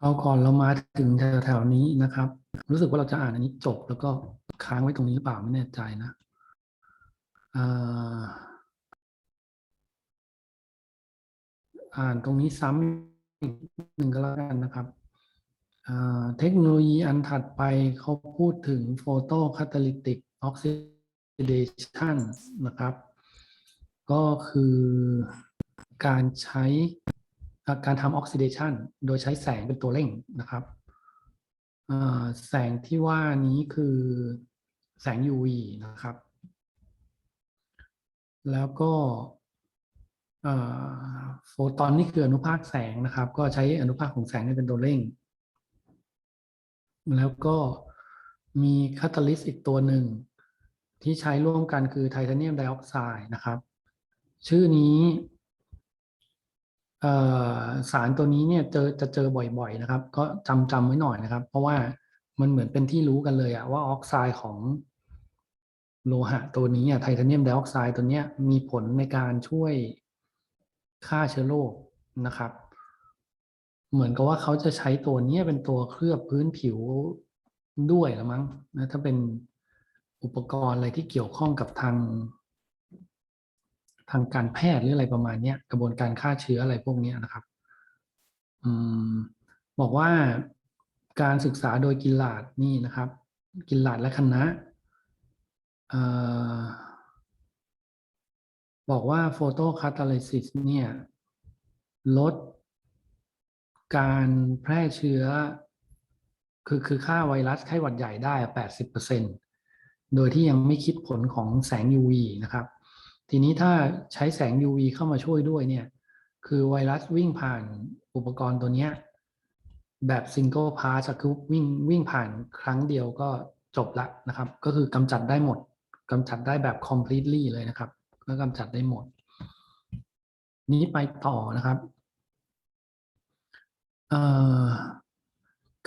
เอาก่อนเรามาถึงแถวๆนี้นะครับ รู้สึกว่าเราจะอ่านอันนี้จบ แล้วก็ค้างไว้ตรงนี้หรือเปล่าไม่แน่ใจนะอ่านตรงนี้ซ้ำอีกหนึ่งก็แล้วกันนะครับเทคโนโลยีอันถัดไปเขาพูดถึงโฟโตคาตาลิติกออกซิเดชันนะครับ ก็คือการใช้ การทำออกซิเดชันโดยใช้แสงเป็นตัวเร่งนะครับแสงที่ว่านี้คือแสง UV นะครับ แล้วก็โฟตอนนี่คืออนุภาคแสงนะครับ ก็ใช้อนุภาคของแสงเป็นตัวเร่ง แล้วก็มีคาตาลิสต์อีกตัวหนึ่ง ที่ใช้ร่วมกันคือไทเทเนียมไดออกไซด์นะครับ ชื่อนี้ สารตัวนี้เนี่ยเจอจะเจอบ่อยๆนะครับ ก็จำจำไว้หน่อยนะครับ เพราะว่ามันเหมือนเป็นที่รู้กันเลยอะว่าออกไซด์ของโลหะตัวนี้อะไทเทเนียมไดออกไซด์ตัวเนี้ยมีผลในการช่วยฆ่าเชื้อโรคนะครับ เหมือนกับว่าเขาจะใช้ตัวนี้เป็นตัวเคลือบพื้นผิวด้วยละมั้งนะถ้าเป็นอุปกรณ์อะไรที่เกี่ยวข้องกับทาง ทางการแพทย์หรืออะไรประมาณเนี้ยกระบวนการฆ่าเชื้ออะไรพวกนี้นะครับอืมบอกว่าการศึกษาโดยกินลาดนี่นะครับ กินลาดและคณะออบอกว่าโฟโตคาตาลิซิสเนี่ยลดการแพร่เชื้อ คือคือฆ่าไวรัสไข้หวัดใหญ่ได้ 80%โดยที่ยังไม่คิดผลของแสง UV นะครับ ทีนี้ถ้าใช้แสง UV เข้ามาช่วยด้วยเนี่ย คือไวรัสวิ่งผ่านอุปกรณ์ตัวเนี้ยแบบซิงเกิลพาสคือวิ่งวิ่งผ่านครั้งเดียวก็จบละนะครับ ก็คือกำจัดได้หมดกำจัดได้แบบ completely เลยนะครับก็กำจัดได้หมด นี้ไปต่อนะครับ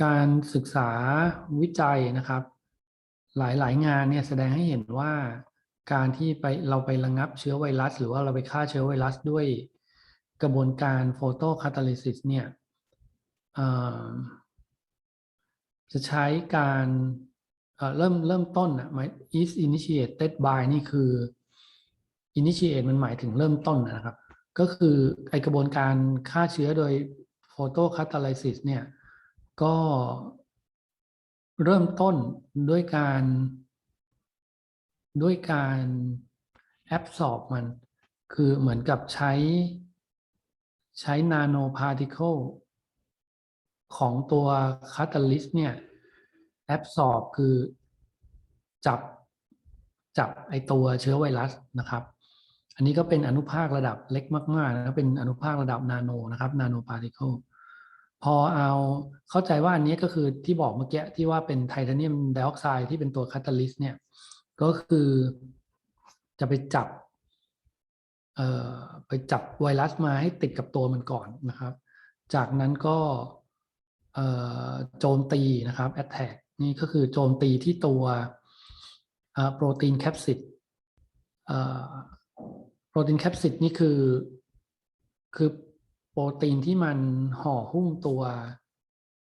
การศึกษาวิจัยนะครับ หลายๆงานเนี่ยแสดงให้เห็นว่า การที่ไปเราไประงับเชื้อไวรัส หรือว่าเราไปฆ่าเชื้อไวรัสด้วยกระบวนการโฟโตคาตาลิซิสเนี่ยจะใช้การเริ่มเริ่มต้นอะหมาย is initiated by นี่คือ initiate มันหมายถึงเริ่มต้นนะครับ ก็คือไอกระบวนการฆ่าเชื้อโดยโฟโตคาตาลิซิสเนี่ยก็เริ่มต้นด้วยการ ด้วยการแอบสอบมัน คือเหมือนกับใช้ ใช้นาโนพาร์ติเคิลของตัวคาตาลิสเนี่ยแอบสอบคือจับจับไอตัวเชื้อไวรัสนะครับ อันนี้ก็เป็นอนุภาคระดับเล็กมากๆนะเป็นอนุภาคระดับนาโนนะครับนาโนพาร์ติเคิลพอเอาเข้าใจว่าอันนี้ก็คือที่บอกเมื่อกี้ที่ว่าเป็นไทเทเนียมไดออกไซด์ที่เป็นตัวคาตาลิสเนี่ย ก็คือจะไปจับเอ่อไปจับไวรัสมาให้ติดกับตัวมันก่อนนะครับ จากนั้นก็เอ่อโจมตีนะครับ attack นี่ก็คือโจมตีที่ตัวโปรตีนแคปซิดโปรตีนแคปซิดนี่คือคือโปรตีนที่มันห่อหุ้มตัว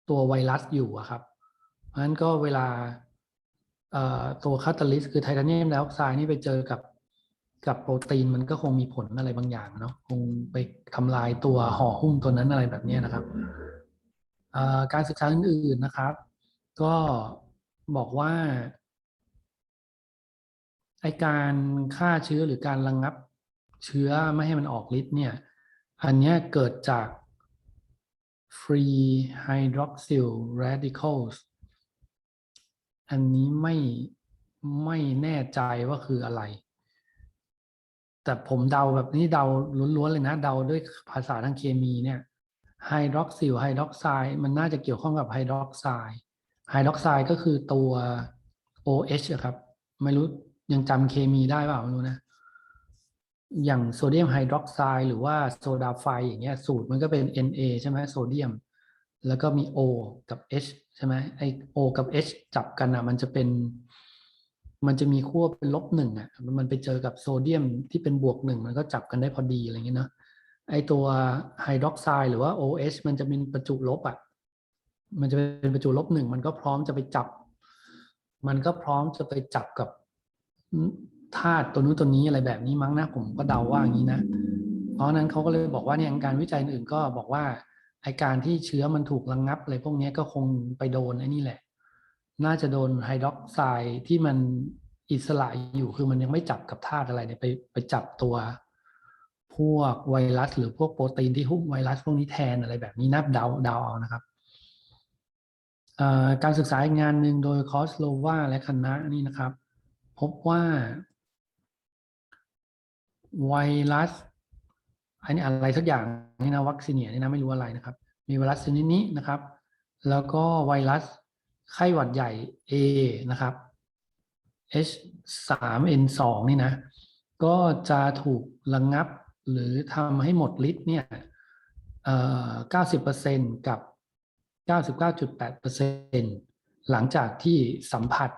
ตัวไวรัสอยู่ครับเพราะฉะนั้นก็เวลา ตัวคาตาลิสต์คือไทเทเนียมไดออกไซด์นี่ไปเจอกับกับโปรตีนมันก็คงมีผลอะไรบางอย่างเนาะคงไปทำลายตัวห่อหุ้มตัวนั้นอะไรแบบนี้นะครับการศึกษาอื่นๆนะครับ ก็บอกว่าไอการฆ่าเชื้อหรือการระงับเชื้อไม่ให้มันออกฤทธิ์เนี่ย อันนี้เกิดจาก free hydroxyl radicals อันนี้ไม่ไม่แน่ใจว่าคืออะไร แต่ผมเดาแบบนี้เดาล้วนๆเลยนะ เดาด้วยภาษาทางเคมีเนี่ยไฮดรอกซิลไฮดรอกไซด์มันน่าจะเกี่ยวข้องกับไฮดรอกไซด์ไฮดรอกไซด์ก็คือตัว OH อะครับ ไม่รู้ยังจำเคมีได้เปล่าไม่รู้นะ อย่างโซเดียมไฮดรอกไซด์หรือว่าโซดาไฟอย่างเงี้ยสูตรมันก็เป็น Na ใช่ไหมโซเดียม แล้วก็มี O กับ H ใช่ไหมไอ O กับ H จับกันอะ มันจะเป็น มันจะมีขั้วเป็นลบหนึ่งอะ มันไปเจอกับโซเดียมที่เป็นบวกหนึ่งมันก็จับกันได้พอดีอะไรเงี้ยเนาะไอตัวไฮดรอกไซด์หรือว่า OH มันจะเป็นประจุลบอะ มันจะเป็นประจุลบหนึ่งมันก็พร้อมจะไปจับ มันก็พร้อมจะไปจับกับธาตุตัวนู้นตัวนี้อะไรแบบนี้มั้งนะ ผมก็เดาว่าอย่างนี้นะ เพราะนั้นเขาก็เลยบอกว่าเนี่ยการวิจัยอื่นก็บอกว่า ไอการที่เชื้อมันถูกระงงับอะไรพวกนี้ก็คงไปโดนไอ้นี่แหละ น่าจะโดนไฮดรอกไซด์ที่มันอิสระอยู่คือมันยังไม่จับกับธาตุอะไรเนี่ยไปไปจับตัว พวกไวรัส หรือพวกโปรตีนที่หุ้มไวรัสพวกนี้แทนอะไรแบบนี้นับเดาเดาเอานะครับการศึกษาอีกงานหนึ่งโดยคอสโลวาและคณะนี่นะครับ พบว่า ไวรัส อันนี้อะไรสักอย่างนี่นะวัคซีเนียนี่นะไม่รู้อะไรนะครับ มีไวรัสชนิดนี้นะครับ แล้วก็ไวรัสไข้หวัดใหญ่ A นะครับ H3N2 นี่นะ ก็จะถูกระงงับหรือทำให้หมดฤทธิ์เนี่ย90%กับ 99.8%หลังจากที่สัมผัส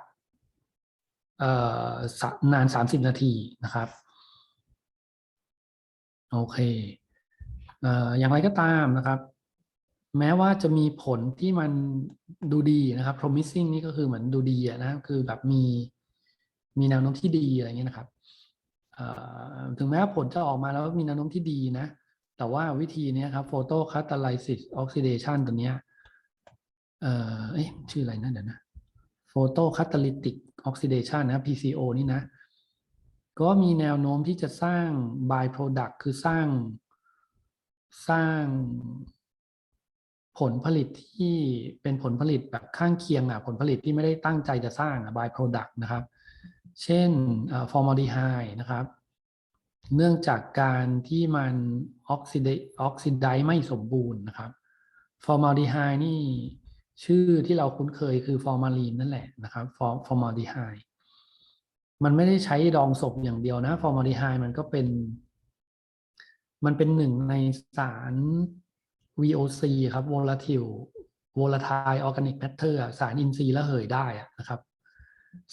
เอ่อสะนาน 30 นาทีนะครับ โอเคเอ่ออย่างไรก็ตามนะครับ แม้ว่าจะมีผลที่มันดูดีนะครับ promising นี่ก็คือเหมือนดูดีอะนะคือแบบมีมีแนวโน้มที่ดีอะไรเงี้ยนะครับถึงแม้ผลจะออกมาแล้วมีแนวโน้มที่ดีนะ แต่ว่าวิธีนี้ครับ photo catalysis oxidation ตัวเนี้ยเอ่อเอ๊ะชื่ออะไรนะเดี๋ยวนะ photo catalytic oxidation นะ PCO นี่นะ ก็มีแนวโน้มที่จะสร้าง by product คือสร้าง สร้างผลผลิตที่เป็นผลผลิตแบบข้างเคียงอะผลผลิตที่ไม่ได้ตั้งใจจะสร้างอะ by product นะครับ เช่นฟอร์มาลดีไฮนะครับ เนื่องจากการที่มันออกซิไดออกซิไดไม่สมบูรณ์นะครับฟอร์มาลดีไฮนี่ชื่อที่เราคุ้นเคยคือฟอร์มาลีนนั่นแหละนะครับฟอร์ฟอลดีไฮ มันไม่ได้ใช้ดองศพอย่างเดียวนะฟอร์มาลดีไฮมันก็เป็น มันเป็นหนึ่งในสาร VOC ครับ volatile volatile organic matter สารอินทรีย์ระเหยได้นะครับ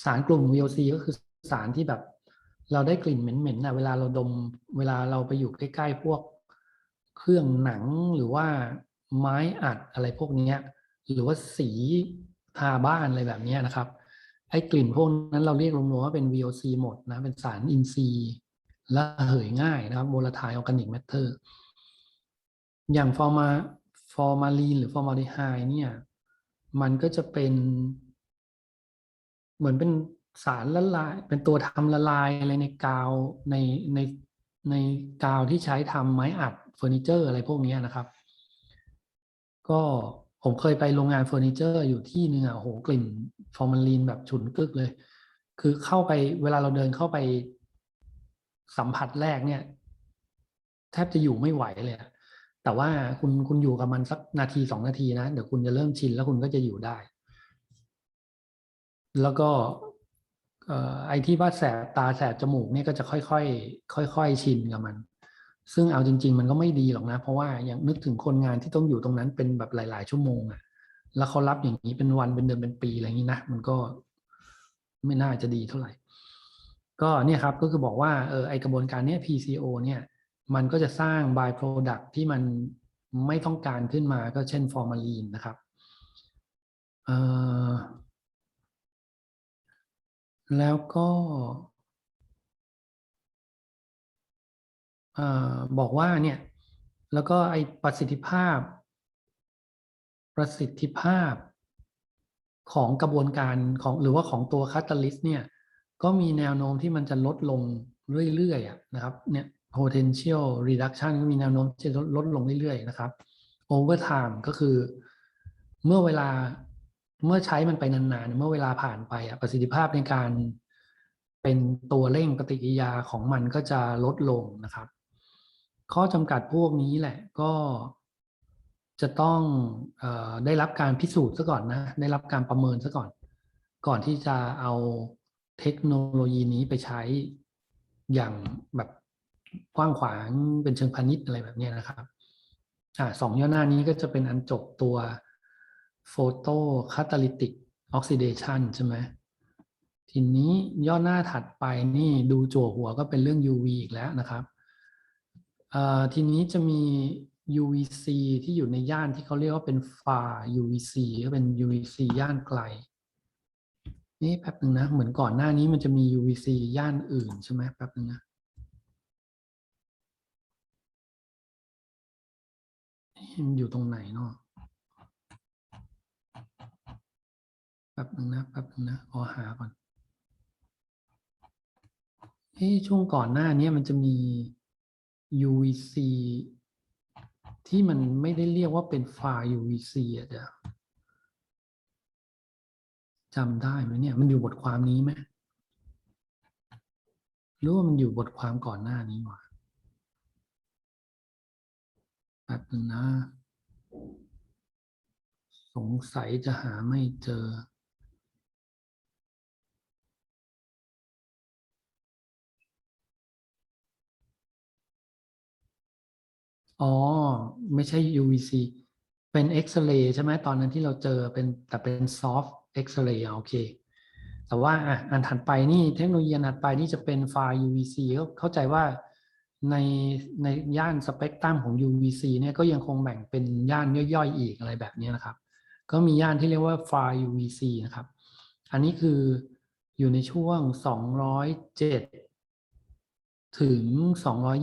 สารกลุ่ม VOC ก็คือสารที่แบบ เราได้กลิ่นเหม็นๆนะเวลาเราดม เวลาเราไปอยู่ใกล้ๆพวกเครื่องหนังหรือว่าไม้อัดอะไรพวกนี้หรือว่าสีทาบ้านอะไรแบบนี้นะครับ ไอ้กลิ่นพวกนั้นเราเรียกรวมๆว่าเป็น VOC หมดนะ เป็นสารอินทรีย์ระเหยง่ายนะครับ volatile organic matter อย่างฟอร์มาฟอร์มาลีนหรือฟอร์มาลีไฮเนี่ย มันก็จะเป็น เหมือนเป็นสารละลาย เป็นตัวทำละลายอะไรในกาวในในในกาวที่ใช้ทำไม้อัดเฟอร์นิเจอร์อะไรพวกนี้นะครับ ก็ ผมเคยไปโรงงานเฟอร์นิเจอร์อยู่ที่หนึ่งอะโหกลิ่นฟอร์มาลีนแบบฉุนกึกเลย คือเข้าไปเวลาเราเดินเข้าไปสัมผัสแรกเนี่ย แทบจะอยู่ไม่ไหวเลยแต่ว่าคุณคุณอยู่กับมันสักนาทีสองนาทีนะ เดี๋ยวคุณจะเริ่มชินแล้วคุณก็จะอยู่ได้ แล้วก็ไอ้ที่ว่าแสบตาแสบจมูกเนี่ยก็จะค่อยๆค่อยๆชินกับมัน ซึ่งเอาจริง ๆ มันก็ไม่ดีหรอกนะ เพราะว่าอย่างนึกถึงคนงานที่ต้องอยู่ตรงนั้นเป็นแบบหลาย ๆ ชั่วโมงอะแล้วเขารับอย่างนี้เป็นวันเป็นเดือนเป็นปีอะไรอย่างนี้นะมันก็ไม่น่าจะดีเท่าไหร่ ก็เนี่ยครับก็คือบอกว่าเออไอกระบวนการเนี้ย PCO เนี่ย มันก็จะสร้าง by product ที่มันไม่ต้องการขึ้นมาก็เช่นฟอร์มาลีนนะครับแล้วก็ บอกว่าเนี่ยแล้วก็ไอประสิทธิภาพ ประสิทธิภาพของกระบวนการของหรือว่าของตัวคาตาลิสเนี่ยก็มีแนวโน้มที่มันจะลดลงเรื่อยๆนะครับเนี่ย potential reduction ก็มีแนวโน้มจะลดลงเรื่อยๆนะครับ over time ก็คือ เมื่อเวลาเมื่อใช้มันไปนานๆ เมื่อเวลาผ่านไปประสิทธิภาพในการเป็นตัวเร่งปฏิกิริยาของมันก็จะลดลงนะครับ ข้อจำกัดพวกนี้แหละก็จะต้องอได้รับการพิสูจน์ซะก่อนนะ ได้รับการประเมินซะก่อน ก่อนที่จะเอาเทคโนโลยีนี้ไปใช้อย่างแบบกว้างขวางเป็นเชิงพาณิชย์อะไรแบบนี้นะครับอ่าสองย่อหน้านี้ก็จะเป็นอันจบตัวโฟโตคาตาลิติกออกซิเดชันใช่ไหมทีนี้ย่อหน้าถัดไปนี่ดูจั่วหัวก็เป็นเรื่อง UV อีกแล้วนะครับ ทีนี้จะมี UVC ที่อยู่ในย่านที่เขาเรียกว่าเป็น far UVC ก็เป็น UVC ย่านไกล นี่แป๊บหนึ่งนะ เหมือนก่อนหน้านี้มันจะมี UVC ย่านอื่นใช่ไหมแป๊บหนึ่งนะเอ๊ะมันอยู่ตรงไหนเนาะแป๊บหนึ่งนะแป๊บหนึ่งนะขอหาก่อนเฮ้ช่วงก่อนหน้านี้มันจะมี UVC ที่มันไม่ได้เรียกว่าเป็น far UVC อะเดี๋ยวจำได้ไหมเนี่ย มันอยู่บทความนี้ไหมหรือว่ามันอยู่บทความก่อนหน้านี้วะแป๊บนึงนะ สงสัยจะหาไม่เจอ อ๋อ ไม่ใช่ UVC เป็นเอ็กซเรย์ใช่ไหมตอนนั้นที่เราเจอเป็นแต่เป็นซอฟต์เอ็กซเรย์โอเค แต่ว่าอะอันถัดไปนี่เทคโนโลยีอันถัดไปนี่จะเป็นไฟล์ UVC ก็เข้าใจว่าในในย่านสเปกตรัมของ UVC เนี่ยก็ยังคงแบ่งเป็นย่านย่อยๆอีกอะไรแบบนี้นะครับ ก็มีย่านที่เรียกว่าไฟล์ UVC นะครับ อันนี้คืออยู่ในช่วง 207 ถึง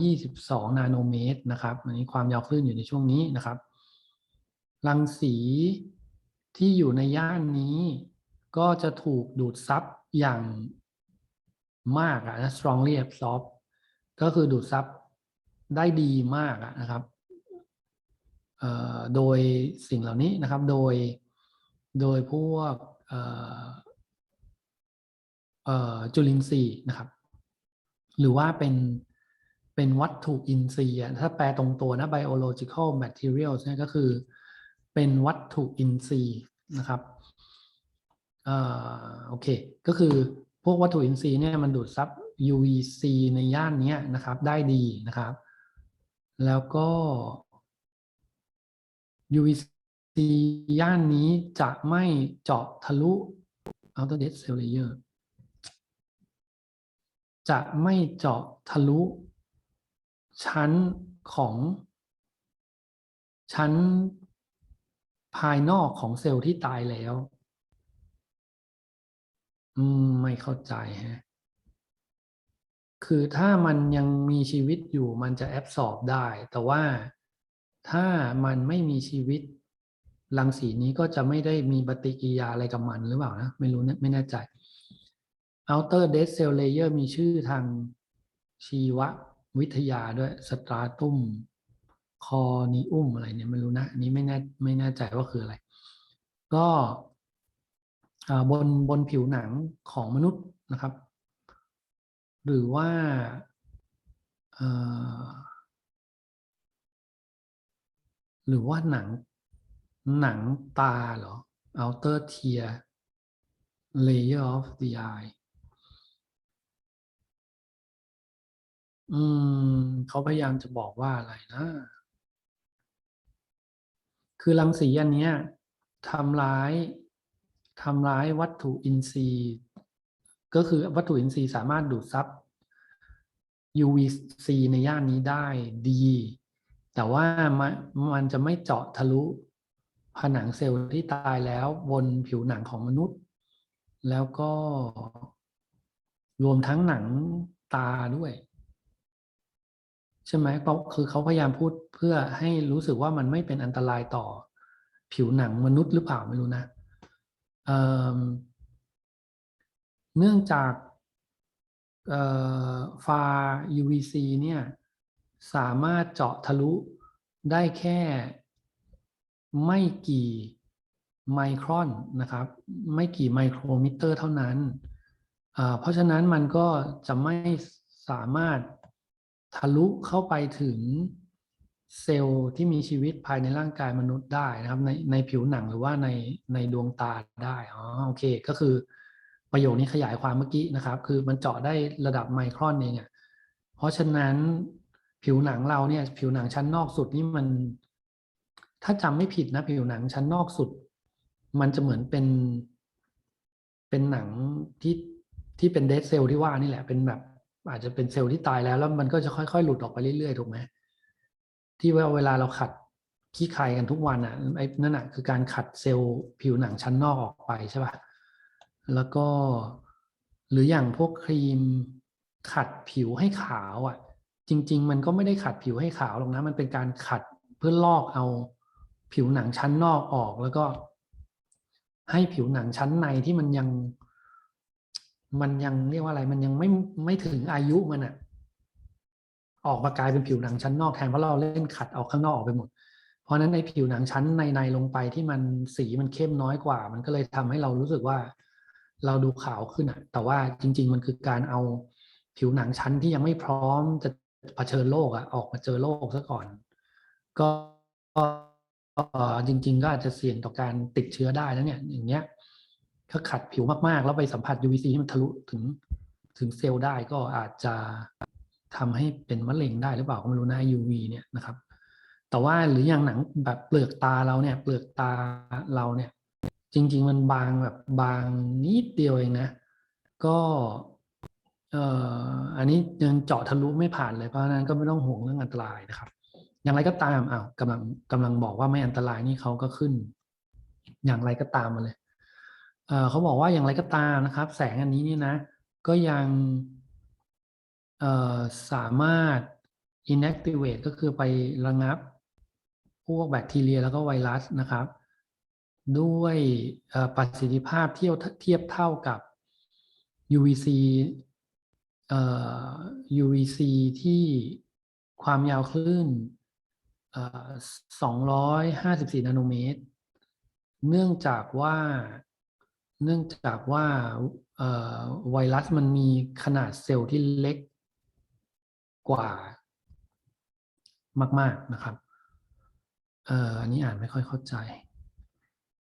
222 นาโนเมตรนะครับ อันนี้ความยาวคลื่นอยู่ในช่วงนี้นะครับ รังสีที่อยู่ในย่านนี้ ก็จะถูกดูดซับอย่างมากอะนะ strongly absorb ก็คือดูดซับได้ดีมากอะนะครับโดยสิ่งเหล่านี้นะครับ โดย โดยพวกจุลินทรีย์นะครับ หรือว่าเป็นเป็นวัตถุอินทรีย์ถ้าแปลตรงตัวนะ biological materials เนี่ยก็คือเป็นวัตถุอินทรีย์นะครับเอ่อโอเค ก็คือพวกวัตถุอินทรีย์เนี่ยมันดูดซับ UVC ในย่านนี้นะครับ ได้ดีนะครับ แล้วก็ UVC ย่านนี้จะไม่เจาะทะลุ outer dead cell layer จะไม่เจาะทะลุ ชั้นของชั้นภายนอกของเซลล์ที่ตายแล้ว อืม ไม่เข้าใจฮะ คือถ้ามันยังมีชีวิตอยู่มันจะแอบสอบได้ แต่ว่าถ้ามันไม่มีชีวิตรังสีนี้ก็จะไม่ได้มีปฏิกิริยาอะไรกับมันหรือเปล่านะ ไม่รู้นะไม่แน่ใจ outer dead cell layer มีชื่อทางชีววิทยาด้วยสตราตุมคอนีอุมอะไรเนี่ยไม่รู้นะอันนี้ไม่แน่ไม่แน่ใจว่าคืออะไร ก็บนบนผิวหนังของมนุษย์นะครับ หรือว่าหรือว่าหนังหนังตาเหรอ outer tear layer of the eye อืม เขาพยายามจะบอกว่าอะไรนะ คือรังสีอันเนี้ยทำร้ายทำร้ายวัตถุอินทรีย์ ก็คือวัตถุอินทรีย์สามารถดูดซับ UVC ในย่านนี้ได้ดี แต่ว่ามันมันจะไม่เจาะทะลุ ผนังเซลล์ที่ตายแล้วบนผิวหนังของมนุษย์ แล้วก็รวมทั้งหนังตาด้วย ใช่ไหมเพราะคือเขาพยายามพูดเพื่อให้รู้สึกว่ามันไม่เป็นอันตรายต่อผิวหนังมนุษย์หรือเปล่าไม่รู้นะเเนื่องจากฟา UVC เนี่ยสามารถเจาะทะลุได้แค่ไม่กี่ไมครอนนะครับ ไม่กี่ไมโครมิเตอร์เท่านั้น เพราะฉะนั้นมันก็จะไม่สามารถ ทะลุเข้าไปถึงเซลล์ที่มีชีวิตภายในร่างกายมนุษย์ได้นะครับในในผิวหนังหรือว่าในในดวงตาได้อ๋อโอเค ก็คือประโยคนี้ขยายความเมื่อกี้นะครับ คือมันเจาะได้ระดับไมครอนเองอะเพราะฉะนั้นผิวหนังเราเนี่ยผิวหนังชั้นนอกสุดนี่มัน ถ้าจำไม่ผิดนะ ผิวหนังชั้นนอกสุด มันจะเหมือนเป็นเป็นหนังที่ที่เป็นเดดเซลที่ว่านี่แหละเป็นแบบ อาจจะเป็นเซลล์ที่ตายแล้ว แล้วมันก็จะค่อยๆ หลุดออกไปเรื่อยๆถูกไหมที่ว่าเวลาเราขัดขี้ใครกันทุกวันอะไอ้นั่นอะคือการขัดเซลล์ผิวหนังชั้นนอกออกไปใช่ป่ะแล้วก็หรืออย่างพวกครีมขัดผิวให้ขาวอะ จริง ๆ มันก็ไม่ได้ขัดผิวให้ขาวหรอกนะมันเป็นการขัดเพื่อลอกเอาผิวหนังชั้นนอกออกแล้วก็ให้ผิวหนังชั้นในที่มันยัง มันยังเรียกว่าอะไร มันยังไม่ไม่ถึงอายุมันอะออกมากลายเป็นผิวหนังชั้นนอกแทนเพราะเราเล่นขัดออกข้างนอกออกไปหมด เพราะฉะนั้นในผิวหนังชั้นในในลงไปที่มันสีมันเข้มน้อยกว่า มันก็เลยทำให้เรารู้สึกว่า เราดูขาวขึ้นอะแต่ว่าจริง ๆ มันคือการเอาผิวหนังชั้นที่ยังไม่พร้อมจะเผชิญโลกอะออกมาเจอโลกซะก่อน ก็จริง ๆ ก็อาจจะเสี่ยงต่อการติดเชื้อได้แล้วเนี่ยอย่างเงี้ย ถ้าขัดผิวมากๆ แล้วไปสัมผัส UVC ที่มันทะลุถึงถึงเซลล์ได้ก็อาจจะทำให้เป็นมะเร็งได้หรือเปล่าก็ไม่รู้นะ UV เนี่ยนะครับ แต่ว่าหรืออย่างหนังแบบเปลือกตาเราเนี่ย เปลือกตาเราเนี่ย จริง ๆ มันบางแบบบางนิดเดียวเองนะ ก็เอ่ออันนี้ยังเจาะทะลุไม่ผ่านเลยเพราะนั้นก็ไม่ต้องห่วงเรื่องอันตรายนะครับ อย่างไรก็ตามอ้าวกำลังกำลังบอกว่าไม่อันตรายนี่เขาก็ขึ้น อย่างไรก็ตามมาเลย เขาบอกว่าอย่างไรก็ตามนะครับ แสงอันนี้เนี่ยนะ ก็ยังสามารถ inactivate ก็คือไประงับ พวกแบคทีเรียแล้วก็ไวรัสนะครับ ด้วยประสิทธิภาพเทียบเทียบเท่ากับ UVCUVC ที่ความยาวคลื่น 254 นาโนเมตร เนื่องจากว่า เนื่องจากว่าไวรัสมันมีขนาดเซลล์ที่เล็กกว่ามาก ๆนะครับเอ่ออันนี้อ่านไม่ค่อยเข้าใจ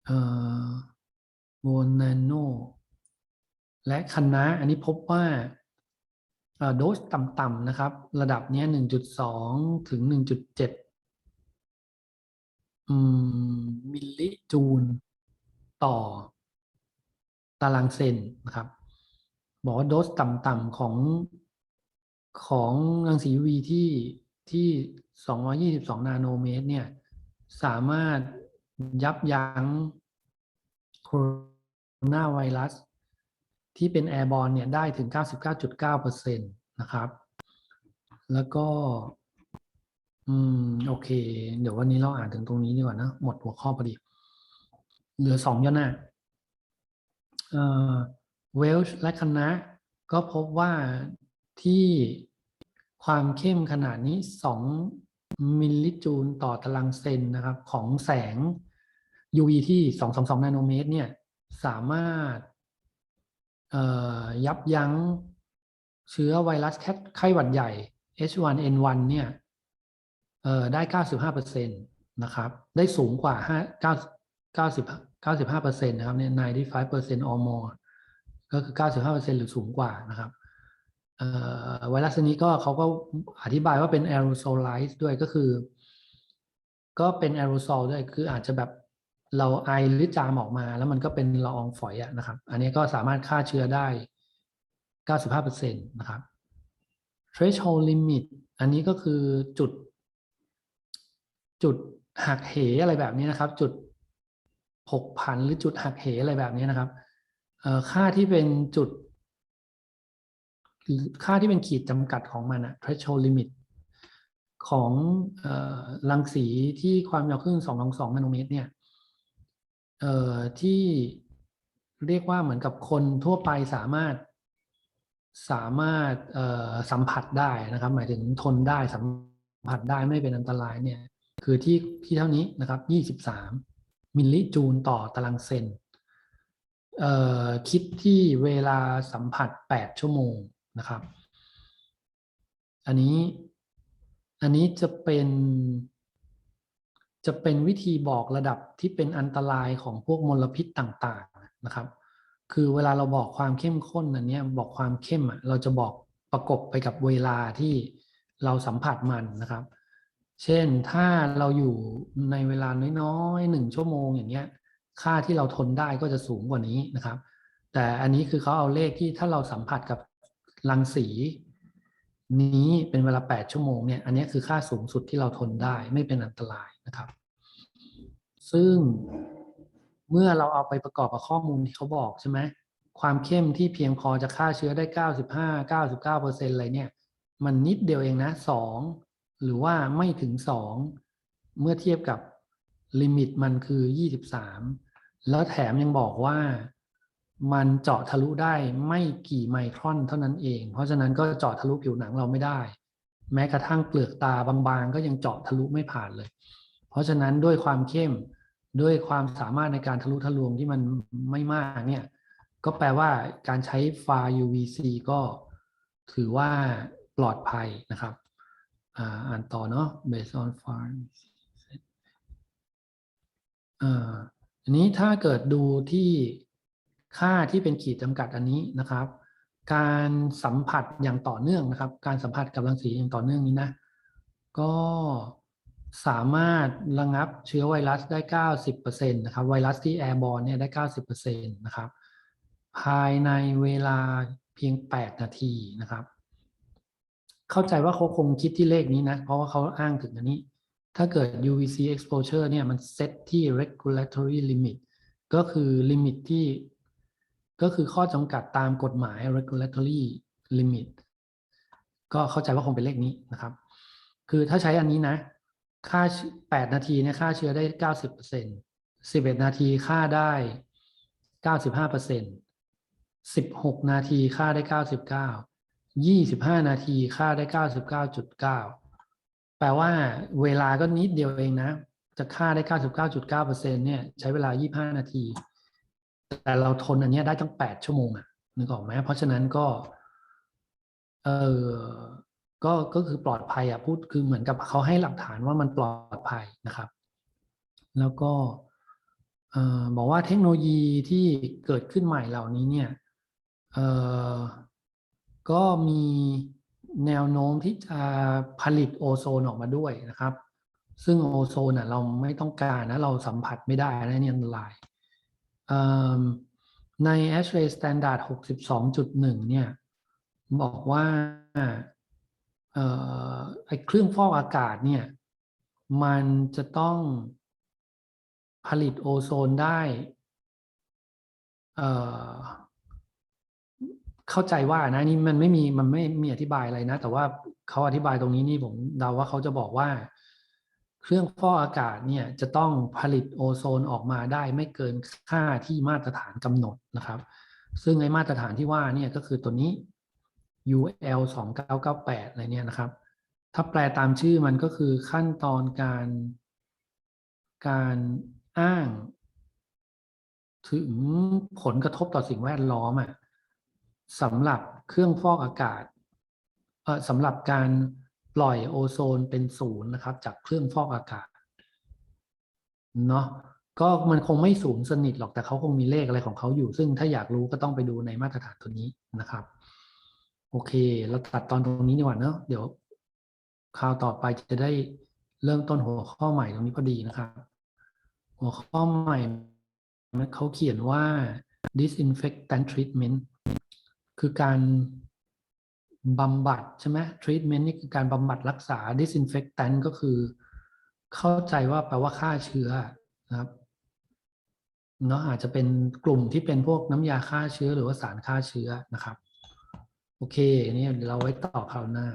เอ่อโบนาโนและคณะอันนี้พบว่าโดสต่ำๆนะครับ ระดับนี้ย1.2ถึง1.7อืมมิลลิจูลต่อ ตารางเซนนะครับ บอกว่าโดสต่ำๆของของรังสี UV ที่ที่ 222 นาโนเมตรเนี่ย สามารถยับยั้งโคโรนาไวรัส ที่เป็นแอร์บอ e เนี่ย ได้ถึง 99.9%นะครับ แล้วก็ อืม โอเค เดี๋ยววันนี้เราอ่านถึงตรงนี้ดีกว่านะ หมดหัวข้อพอดี เหลือสองย่อหน้า เวลช์และคณะ ก็พบว่าที่ความเข้มขนาดนี้ 2 มิลลิจูลต่อตารางเซนนะครับ ของแสง UV ที่ 222 นาโนเมตร เนี่ย สามารถยับยั้งเชื้อไวรัสแคไข้หวัดใหญ่ H1N1 เนี่ยเอ่อได้ 95%นะครับ ได้สูงกว่า5 9 90 95%นะครับเนี่ย95% or more ก็คือ 95%หรือสูงกว่านะครับไวรัสนี้ก็เขาก็อธิบายว่าเป็น aerosolized ด้วยก็คือ ก็เป็น aerosol ด้วยคืออาจจะแบบเราไอหรือจามออกมา แล้วมันก็เป็นละอองฝอยอะนะครับ อันนี้ก็สามารถฆ่าเชื้อได้ 95%นะครับ threshold limit อันนี้ก็คือจุด จุดหักเหอะไรแบบนี้นะครับ จุด ผกผันหรือจุดหักเหอะไรแบบนี้นะครับค่าที่เป็นจุด ค่าที่เป็นขีดจำกัดของมันอะ threshold limit ของรังสีที่ความยาวคลื่น222นาโนเมตรเนี่ยที่เรียกว่าเหมือนกับคนทั่วไปสามารถสามารถสัมผัสได้นะครับ หมายถึงทนได้สัมผัสได้ไม่เป็นอันตรายเนี่ย คือที่ที่เท่านี้นะครับ 23 มิลลิจูลต่อตารางเซนเคิดที่เวลาสัมผัส 8 ชั่วโมงนะครับ อันนี้อันนี้จะเป็นจะเป็นวิธีบอกระดับที่เป็นอันตรายของพวกมลพิษต่างๆนะครับ คือเวลาเราบอกความเข้มข้นอันนี้บอกความเข้มอะเราจะบอกประกบไปกับเวลาที่เราสัมผัสมันนะครับ เช่นถ้าเราอยู่ในเวลาน้อยๆหนึ่งชั่วโมงอย่างเงี้ย ค่าที่เราทนได้ก็จะสูงกว่านี้นะครับ แต่อันนี้คือเขาเอาเลขที่ถ้าเราสัมผัสกับรังสี นี้เป็นเวลา 8 ชั่วโมงเนี่ยอันนี้คือค่าสูงสุดที่เราทนได้ไม่เป็นอันตรายนะครับ ซึ่งเมื่อเราเอาไปประกอบกับข้อมูลที่เขาบอกใช่ไหมความเข้มที่เพียงพอจะฆ่าเชื้อได้ 95 99เปอร์เซ็นต์อะไรเนี่ย มันนิดเดียวเองนะสอง หรือว่าไม่ถึงสองเมื่อเทียบกับลิมิตมันคือ23แล้วแถมยังบอกว่ามันเจาะทะลุได้ไม่กี่ไมครอนเท่านั้นเอง เพราะฉะนั้นก็เจาะทะลุผิวหนังเราไม่ได้ แม้กระทั่งเปลือกตาบางๆ ก็ยังเจาะทะลุไม่ผ่านเลย เพราะฉะนั้นด้วยความเข้มด้วยความสามารถในการทะลุทะลวงที่มันไม่มากเนี่ย ก็แปลว่าการใช้ฟา UVC ก็ถือว่าปลอดภัยนะครับ อ่านต่อเนาะ based on far อ่าอันนี้ถ้าเกิดดูที่ค่าที่เป็นขีดจำกัดอันนี้นะครับ การสัมผัสอย่างต่อเนื่องนะครับ การสัมผัสกับรังสีอย่างต่อเนื่องนี้นะ ก็สามารถระงับเชื้อไวรัสได้ 90%นะครับ ไวรัสที่แอร์บอร์เนี่ยได้ 90%นะครับ ภายในเวลาเพียง 8 นาทีนะครับ เข้าใจว่าเขาคงคิดที่เลขนี้นะ เพราะว่าเขาอ้างถึงอันนี้ ถ้าเกิด UVC exposure เนี่ยมันเซตที่ regulatory limit ก็คือลิมิตที่ ก็คือข้อจำกัดตามกฎหมาย regulatory limit ก็เข้าใจว่าคงเป็นเลขนี้นะครับ คือถ้าใช้อันนี้นะ ค่า 8 นาทีเนี่ยค่าเชื้อได้ 90% 11 นาทีค่าได้ 95% 16 นาทีค่าได้ 99 25นาทีค่าได้99.9แปลว่าเวลาก็นิดเดียวเองนะ จะค่าได้99.9%เก้าจุดเก้าเปอร์เซ็นเนี่ยใช้เวลา25นาที แต่เราทนอันนี้ได้ตั้ง8ชั่วโมงอะนึกออกไหมเพราะฉะนั้นก็ เออก็ก็คือปลอดภัยอะพูดคือเหมือนกับเขาให้หลักฐานว่ามันปลอดภัยนะครับ แล้วก็เออบอกว่าเทคโนโลยีที่เกิดขึ้นใหม่เหล่านี้เนี่ยเออ ก็มีแนวโน้มที่จะผลิตโอโซนออกมาด้วยนะครับ ซึ่งโอโซนเราไม่ต้องการนะ เราสัมผัสไม่ได้นะเนี่ยอันตรายใน ASHRAE Standard 62.1 เนี่ย บอกว่าเอ่อไอ้เครื่องฟอกอากาศเนี่ย มันจะต้องผลิตโอโซนได้ เข้าใจว่านะนี่มันไม่มีมันไม่มีอธิบายอะไรนะ แต่ว่าเขาอธิบายตรงนี้นี่ผมเดาว่าเขาจะบอกว่า เครื่องฟอกอากาศเนี่ยจะต้องผลิตโอโซนออกมาได้ไม่เกินค่าที่มาตรฐานกำหนดนะครับ ซึ่งไอ้มาตรฐานที่ว่าเนี่ยก็คือตัวนี้ UL 2998อะไรเนี่ยนะครับ ถ้าแปลตามชื่อมันก็คือขั้นตอนการการอ้าง ถึงผลกระทบต่อสิ่งแวดล้อมอะ สำหรับเครื่องฟอกอากาศสำหรับการปล่อยโอโซนเป็นศูนย์นะครับ จากเครื่องฟอกอากาศเนาะก็มันคงไม่ศูนย์สนิทหรอกแต่เขาคงมีเลขอะไรของเขาอยู่ ซึ่งถ้าอยากรู้ก็ต้องไปดูในมาตรฐานตัวนี้นะครับ โอเค เราตัดตอนตรงนี้ดีกว่าเนะเดี๋ยวคราวต่อไปจะได้เริ่มต้นหัวข้อใหม่ตรงนี้พอดีนะครับ หัวข้อใหม่เขาเขียนว่า disinfectant treatment คือการบำบัดใช่ไหม treatment นี่คือการบำบัดรักษา disinfectant ก็คือ เข้าใจว่าแปลว่าฆ่าเชื้อนะครับเนาะอาจจะเป็นกลุ่มที่เป็นพวกน้ำยาฆ่าเชื้อหรือว่าสารฆ่าเชื้อนะครับ โอเค นี่เราไว้ต่อคราวหน้า